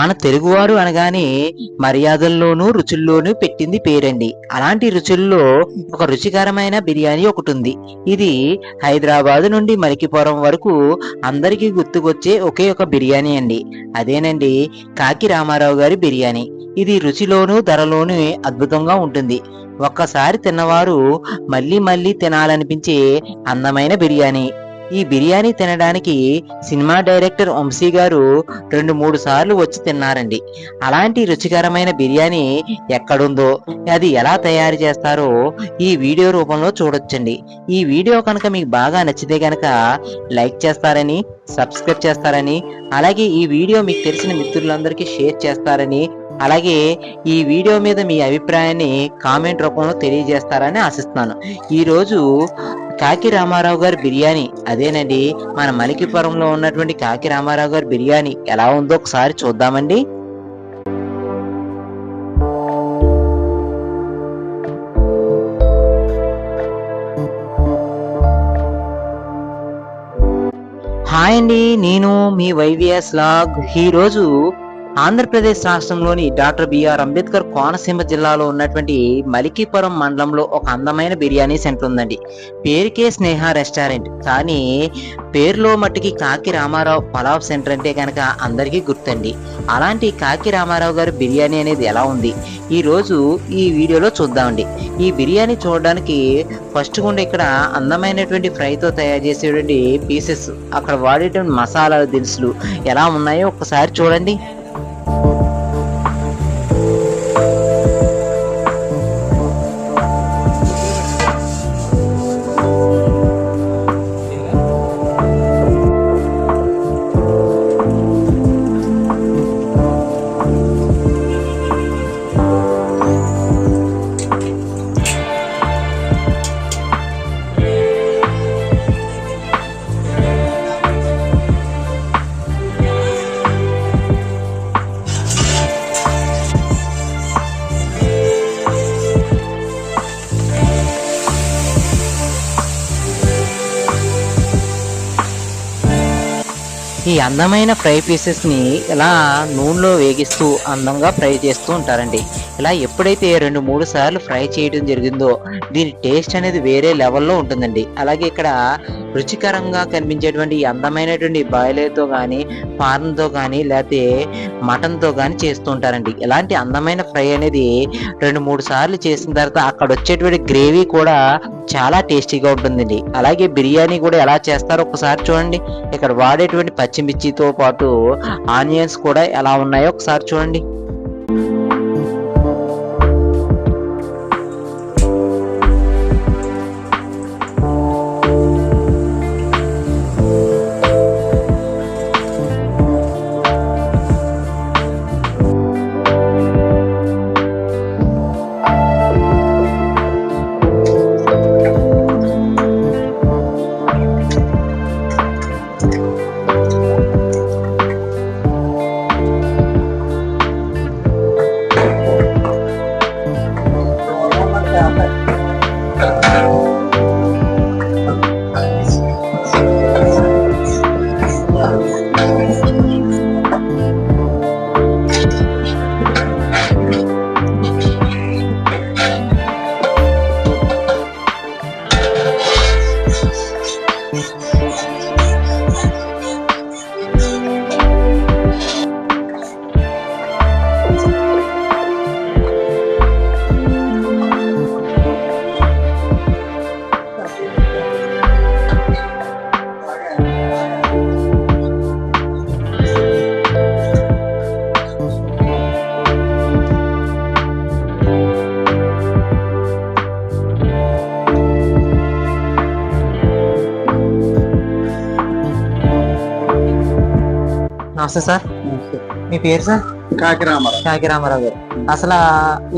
మన తెలుగువారు అనగానే మర్యాదల్లోనూ రుచుల్లోనూ పెట్టింది పేరండి. అలాంటి రుచుల్లో ఒక రుచికరమైన బిర్యానీ ఒకటి ఉంది ఇది హైదరాబాద్ నుండి మలికిపురం వరకు అందరికీ గుర్తుకొచ్చే ఒకే ఒక బిర్యానీ అండి. అదేనండి కాకి రామారావు గారి బిర్యానీ. ఇది రుచిలోనూ ధరలోనూ అద్భుతంగా ఉంటుంది. ఒక్కసారి తిన్నవారు మళ్ళీ మళ్ళీ తినాలనిపించే అందమైన బిర్యానీ. ఈ బిర్యానీ తినడానికి సినిమా డైరెక్టర్ వంశీ గారు రెండు మూడు సార్లు వచ్చి తిన్నారండి. అలాంటి రుచికరమైన బిర్యానీ ఎక్కడుందో అది ఎలా తయారు చేస్తారో ఈ వీడియో రూపంలో చూడొచ్చండి. ఈ వీడియో కనుక మీకు బాగా నచ్చితే కనుక లైక్ చేస్తారని సబ్స్క్రైబ్ చేస్తారని అలాగే ఈ వీడియో మీకు తెలిసిన మిత్రులందరికీ షేర్ చేస్తారని అలాగే ఈ వీడియో మీద మీ అభిప్రాయాన్ని కామెంట్ రూపంలో తెలియజేస్తారని ఆశిస్తున్నాను. ఈరోజు కాకి రామారావు గారి బిర్యానీ అదేనండి మన మలికిపురంలో ఉన్నటువంటి కాకి రామారావు గారి బిర్యానీ ఎలా ఉందో ఒకసారి చూద్దామండి. హాయ్ అండి నేను మీ వైవిఎస్ లాగ్ ఈరోజు ఆంధ్రప్రదేశ్ రాష్ట్రంలోని డాక్టర్ బిఆర్ అంబేద్కర్ కోనసీమ జిల్లాలో ఉన్నటువంటి మలికీపురం మండలంలో ఒక అందమైన బిర్యానీ సెంటర్ ఉందండి. పేరుకే స్నేహ రెస్టారెంట్. కానీ పేరులో మట్టికి కాకి రామారావు పలావ్ సెంటర్ అంటే కనుక అందరికీ గుర్తండి. అలాంటి కాకి రామారావు గారి బిర్యానీ అనేది ఎలా ఉంది? ఈ రోజు ఈ వీడియోలో చూద్దామండి. ఈ బిర్యానీ చూడడానికి ఫస్ట్ గుండా ఇక్కడ అందమైనటువంటి ఫ్రైతో తయారు చేసేటువంటి పీసెస్. అక్కడ వాడేటువంటి మసాలా దినుసులు ఎలా ఉన్నాయో ఒకసారి చూడండి. ఈ అందమైన ఫ్రై పీసెస్ని ఇలా నూనెలో వేగిస్తూ అందంగా ఫ్రై చేస్తూ ఉంటారండి. ఇలా ఎప్పుడైతే రెండు మూడు సార్లు ఫ్రై చేయడం జరిగిందో దీని టేస్ట్ అనేది వేరే లెవెల్లో ఉంటుందండి. అలాగే ఇక్కడ రుచికరంగా కనిపించేటువంటి ఈ అందమైనటువంటి బాయిలర్తో కానీ పార్న్తో కానీ లేకపోతే మటన్తో కానీ చేస్తూ ఉంటారండి ఇలాంటి అందమైన ఫ్రై అనేది రెండు మూడు సార్లు చేసిన తర్వాత అక్కడ వచ్చేటువంటి గ్రేవీ కూడా చాలా టేస్టీగా ఉంటుందండి. అలాగే బిర్యానీ కూడా ఎలా చేస్తారో ఒకసారి చూడండి. ఇక్కడ వాడేటువంటి పచ్చిమిర్చితో పాటు ఆనియన్స్ కూడా ఎలా ఉన్నాయో ఒకసారి చూడండి. నమస్తే సార్. మీ పేరు సార్? కాకి రామారావు కాకి రామారావు గారు. అసలు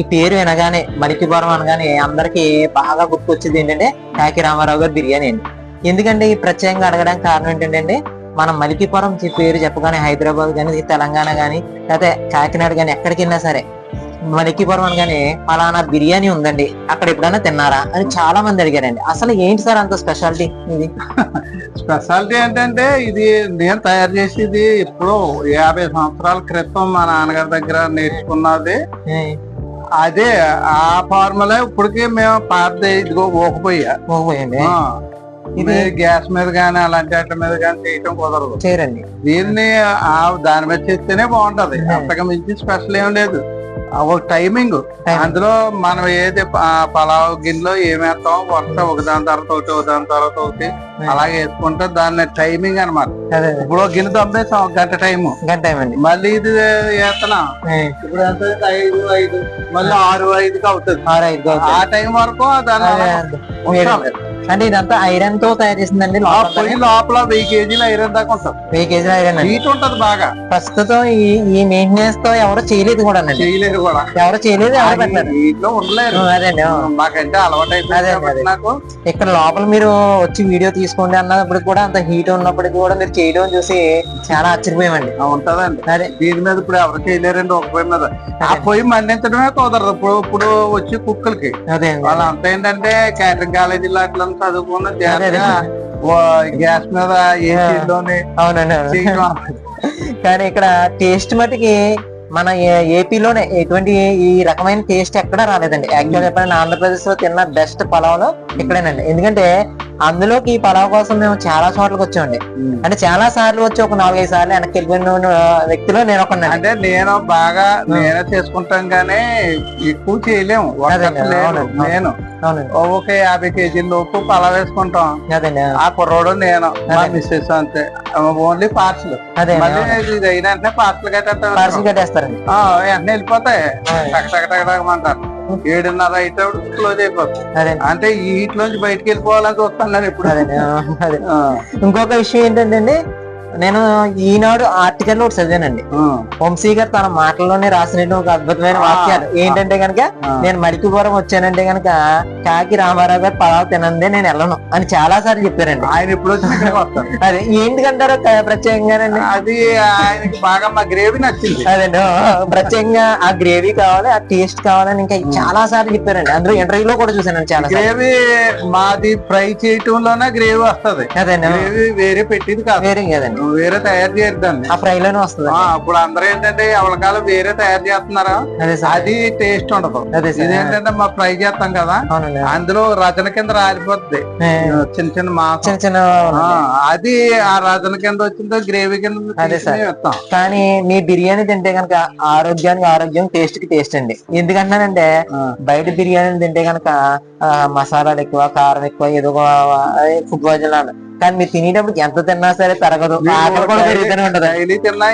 ఈ పేరు వినగానే మలికిపురం అనగానే అందరికి బాగా గుర్తొచ్చేది ఏంటంటే కాకి రామారావు గారు బిర్యానీ అండి. ఎందుకంటే ఈ ప్రత్యేకంగా అడగడానికి కారణం ఏంటంటే మనం మలికిపురం పేరు చెప్పగానే హైదరాబాద్ కానీ తెలంగాణ కానీ లేకపోతే కాకినాడ కానీ ఎక్కడికి వెళ్ళినా సరే మణికిపురం అనగానే పలానా బిర్యానీ ఉందండి. అక్కడ ఎప్పుడైనా తిన్నారా? అని చాలా మంది అడిగారండి. అసలు ఏంటి సార్ అంత స్పెషాలిటీ? ఇది స్పెషాలిటీ ఏంటంటే ఇది నేను తయారు చేసేది ఇప్పుడు యాభై సంవత్సరాల క్రితం మా నాన్నగారి దగ్గర నేర్చుకున్నది. అదే ఆ ఫార్ములా ఇప్పటికీ మేము పాత ఇదిగో ఓకపోయా ఇది గ్యాస్ మీద గానీ అలాంటి వాటి మీద గానీ చేయటం కుదరదు. చేయరండి. దీన్ని ఆ దాని మీద చేస్తేనే బాగుంటది. అంతకు మించి స్పెషల్ ఏం లేదు. ఒక టైమింగ్. అందులో మనం ఏది పలావ్ గిన్నెలో ఏమి వేస్తామో వరుస ఒకదాని తర్వాత ఒకటి ఒకదాని తర్వాత ఒకటి అలాగే వేసుకుంటే దాన్ని టైమింగ్ అన్నమాట. అదే ఇప్పుడు ఒక గిన్నె తమ్మేసాం ఒక గంట టైం గంట అండి. మళ్ళీ ఇది వేస్తున్నాం. ఇప్పుడు ఎంత? ఐదు ఐదు. మళ్ళీ ఆరు ఐదుకి అవుతుంది. ఆరు ఐదు ఆ టైం వరకు దాని. అంటే ఇదంతా ఐరన్తో తయారు చేసిందండి లోపల. వెయ్యి కేజీలు ఐరన్ దాకా ఉంటుంది వెయ్యి కేజీల ఐరన్ హీట్ ఉంటది బాగా. ప్రస్తుతం ఈ ఈ మెయింటెనెన్స్తో ఎవరు చేయలేదు కూడా అండి. చేయలేదు కూడా. ఎవరు చేయలేదు ఎవరు పెట్టలేదు. అదండి ఆ. మాకంటే అలవాటు అయిపోయింది నాకు ఇక్కడ లోపల మీరు వచ్చి వీడియో తీసుకోండి అన్నప్పుడు కూడా అంత హీట్ ఉన్నప్పటికీ కూడా మీరు చేయడం చూసి చాలా ఆశ్చర్యపోయామండి. ఉంటదండి. అదే. దీని మీద ఇప్పుడు ఎవరు చేయలేరండి ఒక పొయ్యి మీద. ఆ పొయ్యి మండించడమే కుదరదు. ఇప్పుడు ఇప్పుడు వచ్చి కుక్కలకి. అదే అండి. వాళ్ళంతా ఏంటంటే క్యాటరింగ్ కాలేజీలో అట్లా చదువుకున్న గ్యాస్ మీద అవునండి కానీ ఇక్కడ టేస్ట్ మటుకి మన ఏపీలోనే ఎటువంటి ఈ రకమైన టేస్ట్ ఎక్కడా రాలేదండి. యాక్చువల్ చెప్పండి ఆంధ్రప్రదేశ్లో తిన్న బెస్ట్ పలావ్లో ఇక్కడేనండి. ఎందుకంటే అందులోకి ఈ పలావ్ కోసం మేము చాలా చోట్లకి వచ్చామండి. అంటే చాలా సార్లు వచ్చి ఒక నాలుగైదు సార్లు వెనక్కి వెళ్ళిపోయిన వ్యక్తిలో నేను ఒక అంటే నేను బాగా నేనే చేసుకుంటాం కానీ ఎక్కువ చేయలేము. నేను ఒక యాభై కేజీల లోపు పలా వేసుకుంటాం. ఆ కుర్రోడు నేను. మిస్సెస్ అంతే. Only parcel. ఇది అయిన వెంటనే పార్సల్ కట్టేస్తాం. పార్సల్ కట్టేస్తారండి. ఆ, వెంటనే వెళ్ళిపోతాయి. టక్ టక్ టక్ టక్ అంటారు ఏడున్నర అయితే క్లోజ్ అయిపోతుంది అంటే ఈ హీట్ లోంచి బయటకు వెళ్ళిపోవాలని చూస్తున్నాను ఇప్పుడు ఇంకొక విషయం ఏంటంటే అండి నేను ఈనాడు ఆర్టికల్ ఒకటి చదివానండి. వంశీ గారు తన మాటల్లోనే రాసిన ఒక అద్భుతమైన వాక్యాలు. ఏంటంటే గనక ఆ. నేను మడికిపురం వచ్చానంటే గనక కాకి రామారావు గారు పలావ్ తినందే నేను వెళ్ళను అని చాలా సార్లు చెప్పారండి. ఆయన వస్తారు. అదే ఏంటికంటారు ప్రత్యేకంగానండి? అది ఆయనకి బాగా మా గ్రేవీ నచ్చింది. అదండి ప్రత్యేకంగా ఆ గ్రేవీ కావాలి ఆ టేస్ట్ కావాలని ఇంకా చాలా సార్లు చెప్పారండి. అందులో ఇంటర్వ్యూలో కూడా చూసానండి చాలా గ్రేవీ మాది ఫ్రై చేయటంలోనే గ్రేవీ వస్తది. అదండి ఓ, గ్రేవీ వేరే పెట్టింది కాదు. వేరే కదండి. వేరే తయారు చేయరు దాన్ని ఆ ఫ్రై లోనే వస్తుంది. ఆ, ఇప్పుడు అందరూ ఏంటంటే ఎవరికాలం వేరే తయారు చేస్తున్నారా? అదే టేస్ట్ ఉండదు. ఇదేంటంటే మా ఫ్రై చేస్తాం కదా అందులో రచన కింద రాలిపోద్ది. చిన్న చిన్న మాంసం. చిన్న చిన్న అది ఆ రచన కింద వచ్చిందో గ్రేవీ కింద కానీ మీ బిర్యానీ తింటే కనుక ఆరోగ్యానికి ఆరోగ్యం టేస్ట్కి టేస్ట్ అండి. ఎందుకంటున్నానంటే ఆ. బయట బిర్యానీ తింటే కనుక మసాలాలు ఎక్కువ కారం ఎక్కువ ఏదో ఫుడ్ పాయిజన్ కానీ మీరు తినేటప్పుడు ఎంత తిన్నా సరే తరగదు ఆకలి కూడా పెరుగుతూనే ఉంటది. డైలీ తిన్నా.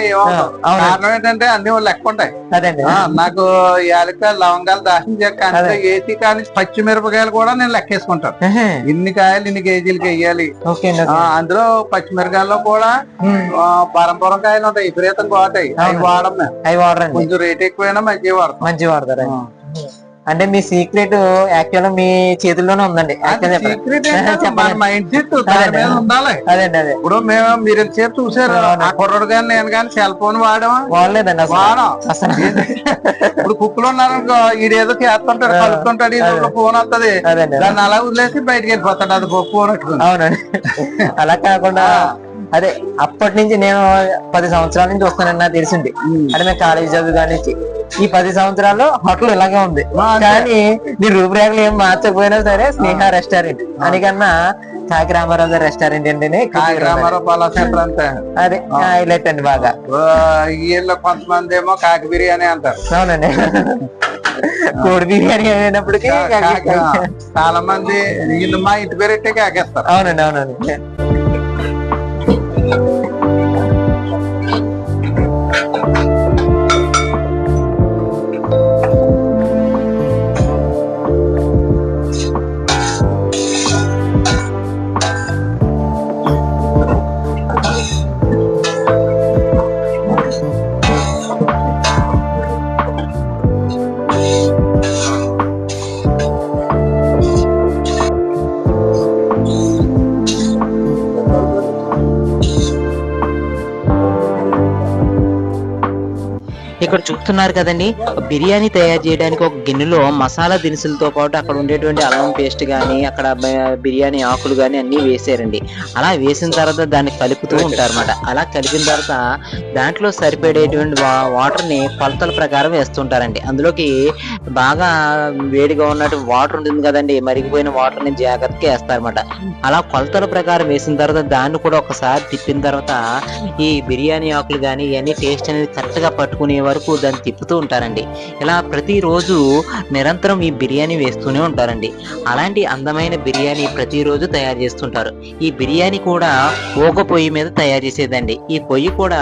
కారణం ఏంటంటే అన్ని లెక్క ఉంటాయి అదండి. నాకు యాలక లవంగాలు దాచిన చెక్క ఏసీ కానీ పచ్చిమిరపకాయలు కూడా నేను లెక్కేసుకుంటాను. ఇన్ని కాయలు ఇన్ని కేజీలకి వేయాలి. అందులో పచ్చిమిరకాయల్లో కూడా ఉమ్, ఆ, పరంపరం కాయలు ఉంటాయి. విపరీతంగా ఉంటాయి అవి అవును. వాడం మేము అవి వాడరు అండి కొంచెం రేట్ ఎక్కువైనా మంచిగా వాడతాం. మంచి వాడతారు. అంటే మీ సీక్రెట్ యాక్చువల్ మీ చేతుల్లోనే ఉందండి. మైండ్ సెట్ దాని మీద ఉండాలి. అదండి అదే. ఇప్పుడు మేము మీరు ఎంతసేపు చూసారు. ఆ కుర్రోడు కానీ నేను కానీ సెల్ ఫోన్ వాడామా? వాడలేదండి వాడం? అసలు. ఇప్పుడు కుక్కలు ఉన్నారనుకో ఈడేదో చేస్తుంటాడు. కలుపుతుంటాడు ఇది ఫోన్ వస్తది దాన్ని అలా వదిలేసి బయటకు వెళ్ళిపోతాడు. అది ఫోన్ అవునండి. అలా కాకుండా అదే అప్పటి నుంచి నేను పది సంవత్సరాల నుంచి వస్తానని నాకు తెలిసింది. అంటే మేము కాలేజ్ చదువు కానించి. ఈ పది సంవత్సరాల్లో హోటల్ ఇలాగే ఉంది. కానీ నీ రూపురేఖలు ఏం మార్చకపోయినా సరే స్నేహ రెస్టారెంట్. అనికన్నా కాకి రామారావు గారి రెస్టారెంట్ ఏంటనే కాకిరామారావు పలా సెంటర్ అంతే. అదే హైలైట్ అండి బాగా. వీళ్ళు కొంతమంది ఏమో కాకి బిర్యానీ అంటారు. అవునండి. కోడి బిర్యానీ అయినప్పటికీ కాకి, చాలా మంది మా ఇంటి పేరు కాకేస్తారు. అవునండి అవునండి. ఇక్కడ చూస్తున్నారు కదండి. బిర్యానీ తయారు చేయడానికి ఒక గిన్నెలో మసాలా దినుసులతో పాటు అక్కడ ఉండేటువంటి అల్లం పేస్ట్ కానీ అక్కడ బిర్యానీ ఆకులు కానీ అన్ని వేసారండి. అలా వేసిన తర్వాత దాన్ని కలుపుతూ ఉంటారు అనమాట అలా కలిపిన తర్వాత దాంట్లో సరిపడేటువంటి వాటర్ని కొలతల ప్రకారం వేస్తుంటారండి. అందులోకి బాగా వేడిగా ఉన్నట్టు వాటర్ ఉంటుంది కదండి. మరిగిపోయిన వాటర్ని జాగ్రత్తగా వేస్తారన్నమాట. అలా కొలతల ప్రకారం వేసిన తర్వాత దాన్ని కూడా ఒకసారి తిప్పిన తర్వాత ఈ బిర్యానీ ఆకులు కానీ ఇవన్నీ టేస్ట్ అనేది కరెక్ట్గా పట్టుకునే వరకు వరకు దాన్ని తిప్పుతూ ఉంటారండి. ఇలా ప్రతిరోజు నిరంతరం ఈ బిర్యానీ వేస్తూనే ఉంటారండి. అలాంటి అందమైన బిర్యానీ ప్రతిరోజు తయారు చేస్తుంటారు. ఈ బిర్యానీ కూడా ఓక పొయ్యి మీద తయారు చేసేదండి. ఈ పొయ్యి కూడా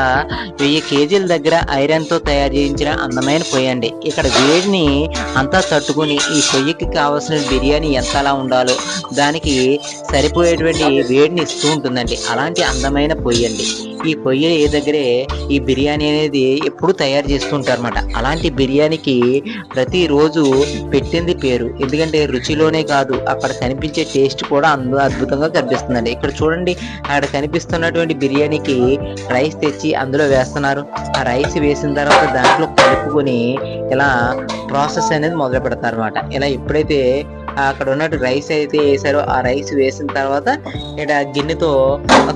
వెయ్యి కేజీల దగ్గర ఐరన్తో తయారు చేయించిన అందమైన పొయ్యి అండి. ఇక్కడ వేడిని అంతా తట్టుకుని ఈ పొయ్యికి కావాల్సిన బిర్యానీ ఎంతలా ఉండాలో దానికి సరిపోయేటువంటి వేడిని ఇస్తూ ఉంటుందండి. అలాంటి అందమైన పొయ్యి అండి. ఈ పొయ్యి దగ్గరే ఈ బిర్యానీ అనేది ఎప్పుడు తయారు చేస్తుంటారన్నమాట అలాంటి బిర్యానీకి ప్రతిరోజు పెట్టింది పేరు. ఎందుకంటే రుచిలోనే కాదు అక్కడ కనిపించే టేస్ట్ కూడా అందు అద్భుతంగా కనిపిస్తుందండి. ఇక్కడ చూడండి అక్కడ కనిపిస్తున్నటువంటి బిర్యానీకి రైస్ తెచ్చి అందులో వేస్తున్నారు. ఆ రైస్ వేసిన తర్వాత దాంట్లో కలుపుకొని ఇలా ప్రాసెస్ అనేది మొదలు పెడతారు అనమాట ఇలా ఎప్పుడైతే అక్కడ ఉన్నట్టు రైస్ అయితే వేసారో ఆ రైస్ వేసిన తర్వాత ఇక్కడ గిన్నెతో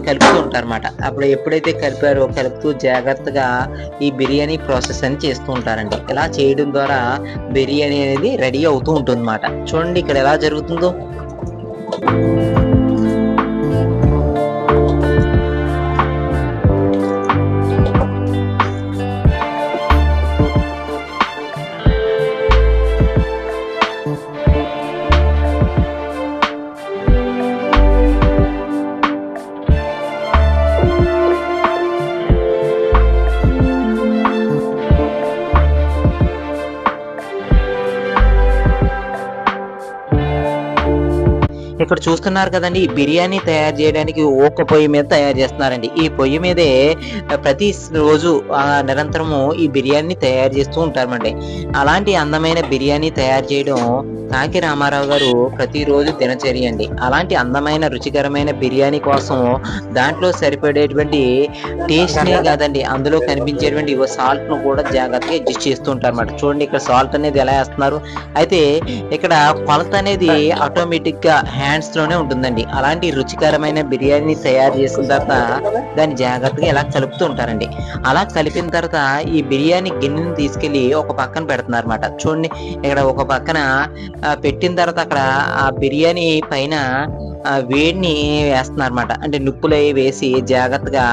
కలుపుతూ ఉంటారనమాట అప్పుడు ఎప్పుడైతే కలిపారో కలుపుతూ జాగ్రత్తగా ఈ బిర్యానీ ప్రాసెస్ అని చేస్తూ ఉంటారండి. ఇలా చేయడం ద్వారా బిర్యానీ అనేది రెడీ అవుతూ ఉంటుంది చూడండి ఇక్కడ ఎలా జరుగుతుందో. ఇక్కడ చూస్తున్నారు కదండి ఈ బిర్యానీ తయారు చేయడానికి ఓక పొయ్యి మీద తయారు చేస్తున్నారండి. ఈ పొయ్యి మీదే ప్రతి రోజు నిరంతరము ఈ బిర్యానీ తయారు చేస్తూ ఉంటారండి అలాంటి అందమైన బిర్యానీ తయారు చేయడం కాకి రామారావు గారు ప్రతిరోజు దినచర్య అండి. అలాంటి అందమైన రుచికరమైన బిర్యానీ కోసం దాంట్లో సరిపడేటువంటి టేస్ట్ నే కాదండి అందులో కనిపించేటువంటి సాల్ట్ను కూడా జాగ్రత్తగా అడ్జస్ట్ చేస్తూ ఉంటారు అన్నమాట చూడండి ఇక్కడ సాల్ట్ అనేది ఎలా వేస్తున్నారు. అయితే ఇక్కడ కొలత అనేది ఆటోమేటిక్గా హ్యాండ్స్ లోనే ఉంటుందండి. అలాంటి రుచికరమైన బిర్యానీ తయారు చేసిన తర్వాత దాన్ని జాగ్రత్తగా ఇలా కలుపుతూ ఉంటారండి. అలా కలిపిన తర్వాత ఈ బిర్యానీ గిన్నెని తీసుకెళ్ళి ఒక పక్కన పెడుతున్నారు అనమాట చూడండి ఇక్కడ ఒక పక్కన పెట్టిన తర్వాత అక్కడ ఆ బిర్యానీ పైన వేడిని వేస్తున్నారు అనమాట అంటే నిప్పులు అవి వేసి జాగ్రత్తగా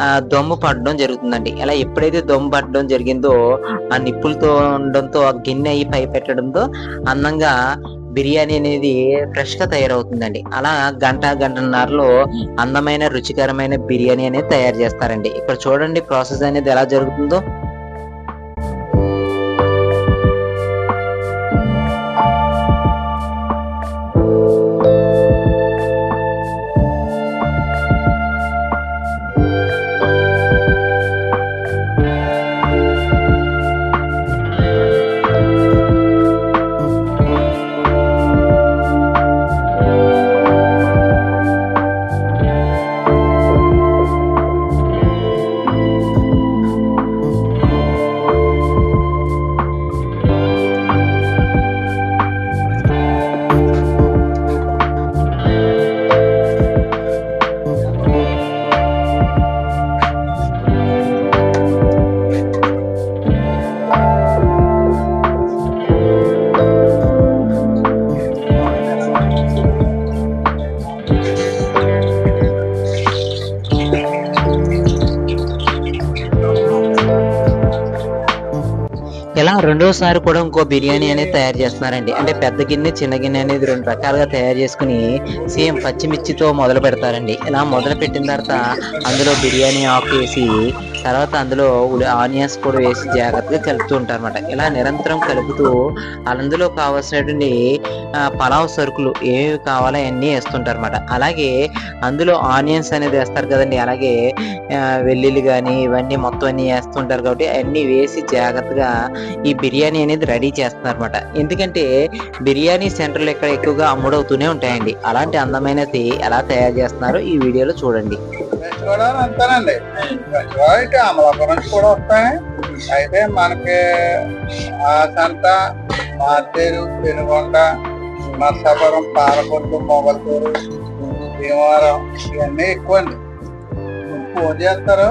ఆ, దమ్ము పడడం జరుగుతుందండి. ఇలా ఎప్పుడైతే దమ్ము పడడం జరిగిందో ఆ నిప్పులతో ఉండడంతో ఆ గిన్నె అయి పై పెట్టడంతో అందంగా బిర్యానీ అనేది ఫ్రెష్గా తయారవుతుందండి. అలా గంట గంటన్నరలో అందమైన రుచికరమైన బిర్యానీ అనేది తయారు చేస్తారండి. ఇక్కడ చూడండి ప్రాసెస్ అనేది ఎలా జరుగుతుందో. రెండోసారి కూడా ఇంకో బిర్యానీ అనేది తయారు చేస్తున్నారండి. అంటే పెద్ద గిన్నె చిన్న గిన్నె అనేది రెండు రకాలుగా తయారు చేసుకుని సేమ్ పచ్చిమిర్చితో మొదలు పెడతారండి. ఇలా మొదలు పెట్టిన తర్వాత అందులో బిర్యానీ ఆకు వేసి తర్వాత అందులో ఆనియన్స్ కూడా వేసి జాగ్రత్తగా కలుపుతూ ఉంటారు అనమాట ఇలా నిరంతరం కలుపుతూ అందులో కావాల్సినటువంటి పలావ్ సరుకులు ఏవి కావాలో అన్నీ వేస్తుంటారు అనమాట అలాగే అందులో ఆనియన్స్ అనేది వేస్తారు కదండి. అలాగే వెల్లుల్లి కానీ ఇవన్నీ మొత్తం అన్ని వేస్తుంటారు కాబట్టి అన్నీ వేసి జాగ్రత్తగా ఈ బిర్యానీ అనేది రెడీ చేస్తున్నారు అనమాట ఎందుకంటే బిర్యానీ సెంటర్లు ఇక్కడ ఎక్కువగా అమ్ముడవుతూనే ఉంటాయండి. అలాంటి అందమైనది ఎలా తయారు చేస్తున్నారో ఈ వీడియోలో చూడండి. కూడా అంతేనండి అయితే ఇటు అమలాపురం నుంచి కూడా వస్తాయి అయితే మనకి ఆ మార్తేరు పెనుగొండ నర్సాపురం పాలకొట్టు మొగల్తూరు భీమవరం ఇవన్నీ ఎక్కువ అండి ఫోన్ చేస్తారు.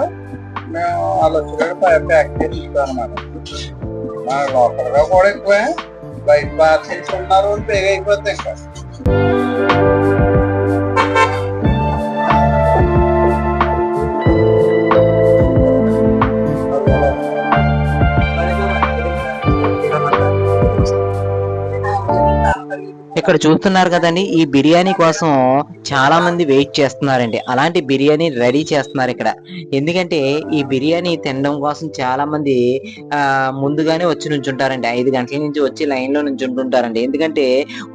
మేము వాళ్ళు వచ్చినప్పుడు ప్యాక్ చేసి ఇస్తాం అనమాట మన లోకల్ కూడా ఎక్కువే. బయట పార్సల్స్ ఉన్నారు బేగా ఇంకా. ఇక్కడ చూస్తున్నారు కదండి ఈ బిర్యానీ కోసం చాలా మంది వెయిట్ చేస్తున్నారండి. అలాంటి బిర్యానీ రెడీ చేస్తున్నారు ఇక్కడ. ఎందుకంటే ఈ బిర్యానీ తినడం కోసం చాలా మంది ఆ ముందుగానే వచ్చి నుంచుంటారండి. ఐదు గంటల నుంచి వచ్చి లైన్లో నుంచి ఉంటుంటారండి ఎందుకంటే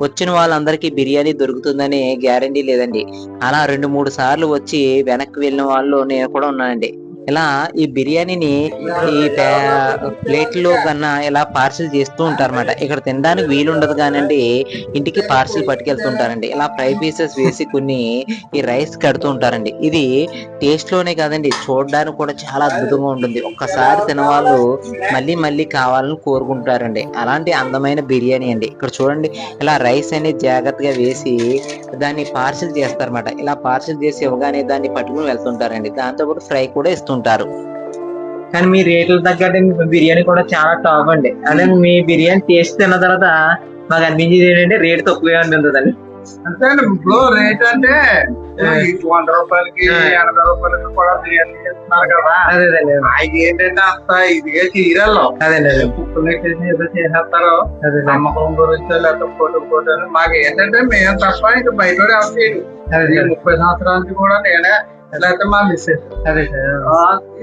వచ్చిన వాళ్ళందరికీ బిర్యానీ దొరుకుతుందని గ్యారంటీ లేదండి. అలా రెండు మూడు సార్లు వచ్చి వెనక్కి వెళ్ళిన వాళ్ళు నేను కూడా ఉన్నానండి. ఇలా ఈ బిర్యానీని ఈ ప్లేట్లో కన్నా ఇలా పార్సిల్ చేస్తూ ఉంటారన్నమాట. ఇక్కడ తినడానికి వీలుండదు కానండి ఇంటికి పార్సిల్ పట్టుకెళ్తుంటారండి. ఇలా ఫ్రై పీసెస్ వేసి కొన్ని ఈ రైస్ కడుతూ ఉంటారండి. ఇది టేస్ట్లోనే కాదండి చూడడానికి కూడా చాలా అద్భుతంగా ఉంటుంది. ఒక్కసారి తినవాళ్ళు మళ్ళీ మళ్ళీ కావాలని కోరుకుంటారండి. అలాంటి అందమైన బిర్యానీ అండి. ఇక్కడ చూడండి ఇలా రైస్ అనేది జాగ్రత్తగా వేసి దాన్ని పార్సిల్ చేస్తారన్నమాట. ఇలా పార్సిల్ చేసి ఇవ్వగానే దాన్ని పట్టుకుని వెళ్తుంటారండి. దాంతో పాటు ఫ్రై కూడా ఇస్తుంటారు కానీ మీ రేట్లు తగ్గట్టు మీ బిర్యానీ కూడా చాలా టాప్ అండి. అంటే మీ బిర్యానీ టేస్ట్ తిన్న తర్వాత మాకు అనిపించేది ఏంటంటే రేట్ తక్కువే ఉంటుందండి అంతే ఇప్పుడు రేట్ అంటే వంద రూపాయలకి ఎనభై రూపాయలకి కూడా బిర్యానీ చేస్తున్నారు కదా. అదే అదే అది ఏంటంటే అంత ఇదిగా చీరల్లో అదే అదే కుక్కలు ఏదో చేసేస్తారు. అదే నమ్మకం గురించి లేకపోతే ఫోటో ఫోటో మాకు ఏంటంటే మేము తప్ప ఇంకా బయట ఎవరు చేయడు అదే ముప్పై సంవత్సరాల నుంచి కూడా నేనే మా మిస్సెస్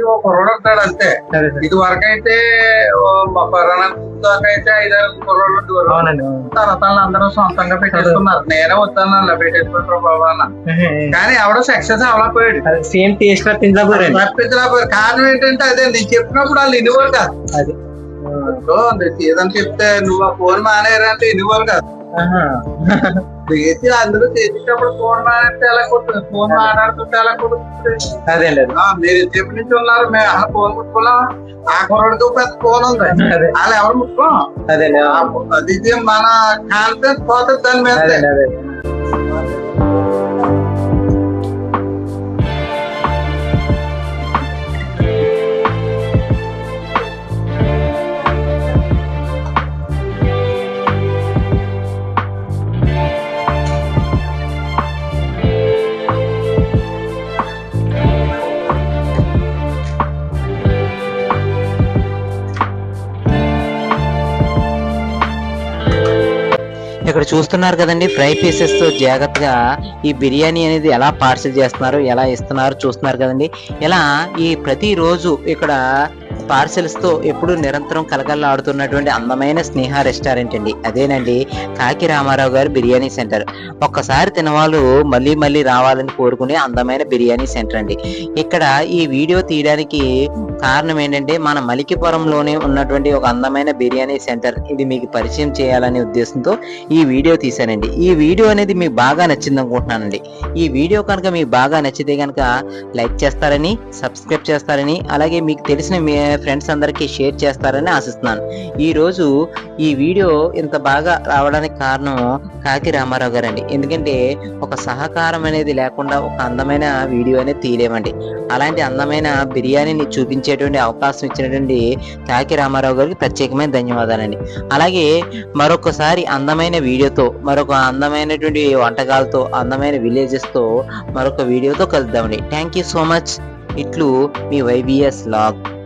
ఒక కుర్రోడు అంతే. ఇది వరకు అయితే మా కరోనా దాకా అయితే ఐదారు కుర్రోడు ఉండేవారు. అవునండి. తర్వాత వాళ్ళు అందరూ సొంతంగా పెట్టేసుకున్నారు. నేనే వద్దాను అలా పెట్టేసుకుంటారు బాబా అన్న. కానీ ఎవడో సక్సెస్ అవ్వలేకపోయాడు సేమ్ టేస్ట్ తప్పించలేకపోయారు కారణం ఏంటంటే అదే నేను చెప్పినప్పుడు వాళ్ళు ఇన్నివారు కాదు. అది. ఏదని చెప్తే నువ్వు ఆ ఫోన్ మానేరంటే ఇన్నివారు కాదు. చేసి అందరూ చేసేటప్పుడు ఫోన్ మానేస్తే ఎలా కుదురుతుంది ఫోన్ మాట్లాడుతుంటే ఎలా కుదురుతుంది అదే అండి అదే ఆ, మీరు ఎంతసేపు నుంచి ఉన్నారు మేము అలా ఫోన్ ముట్టుకున్నాం ఆ కుర్రాడికి పెద్ద ఫోన్ ఉంది. వాళ్ళు ఎవరు ముట్టుకోం? అదే అది మన కాన్ఫిడెన్స్ పోతుంది దాని మీద. ఇక్కడ చూస్తున్నారు కదండి ఫ్రై పీసెస్తో జాగ్రత్తగా ఈ బిర్యానీ అనేది ఎలా పార్సిల్ చేస్తున్నారు ఎలా ఇస్తున్నారు చూస్తున్నారు కదండి. ఇలా ఈ ప్రతి రోజు ఇక్కడ పార్సిల్స్తో ఎప్పుడు నిరంతరం కలకల్లాడుతున్నటువంటి అందమైన స్నేహ రెస్టారెంట్ అండి. అదేనండి కాకి రామారావు గారి బిర్యానీ సెంటర్. ఒక్కసారి తినవాళ్ళు మళ్ళీ మళ్ళీ రావాలని కోరుకునే అందమైన బిర్యానీ సెంటర్ అండి. ఇక్కడ ఈ వీడియో తీయడానికి కారణం ఏంటంటే మన మలికిపురంలోనే ఉన్నటువంటి ఒక అందమైన బిర్యానీ సెంటర్. ఇది మీకు పరిచయం చేయాలనే ఉద్దేశంతో ఈ వీడియో తీశానండి. ఈ వీడియో అనేది మీకు బాగా నచ్చింది అనుకుంటున్నానండి. ఈ వీడియో కనుక మీకు బాగా నచ్చితే కనుక లైక్ చేస్తారని సబ్స్క్రైబ్ చేస్తారని అలాగే మీకు తెలిసిన మీ ఫ్రెండ్స్ అందరికీ షేర్ చేస్తారని ఆశిస్తున్నాను. ఈ రోజు ఈ వీడియో ఇంత బాగా రావడానికి కారణం కాకి రామారావు గారండి. ఎందుకంటే ఒక సహకారం అనేది లేకుండా ఒక అందమైన వీడియో అనేది తీయలేమండి. అలాంటి అందమైన బిర్యానీని చూపించేటువంటి అవకాశం ఇచ్చినటువంటి కాకి రామారావు గారికి ప్రత్యేకమైన ధన్యవాదాలండి. అలాగే మరొకసారి అందమైన వీడియోతో మరొక అందమైనటువంటి వంటకాలతో అందమైన విలేజెస్తో మరొక వీడియోతో కలుద్దామండి. థ్యాంక్ యూ సో మచ్ ఇట్లు మీ వైబిఎస్ లాగ్.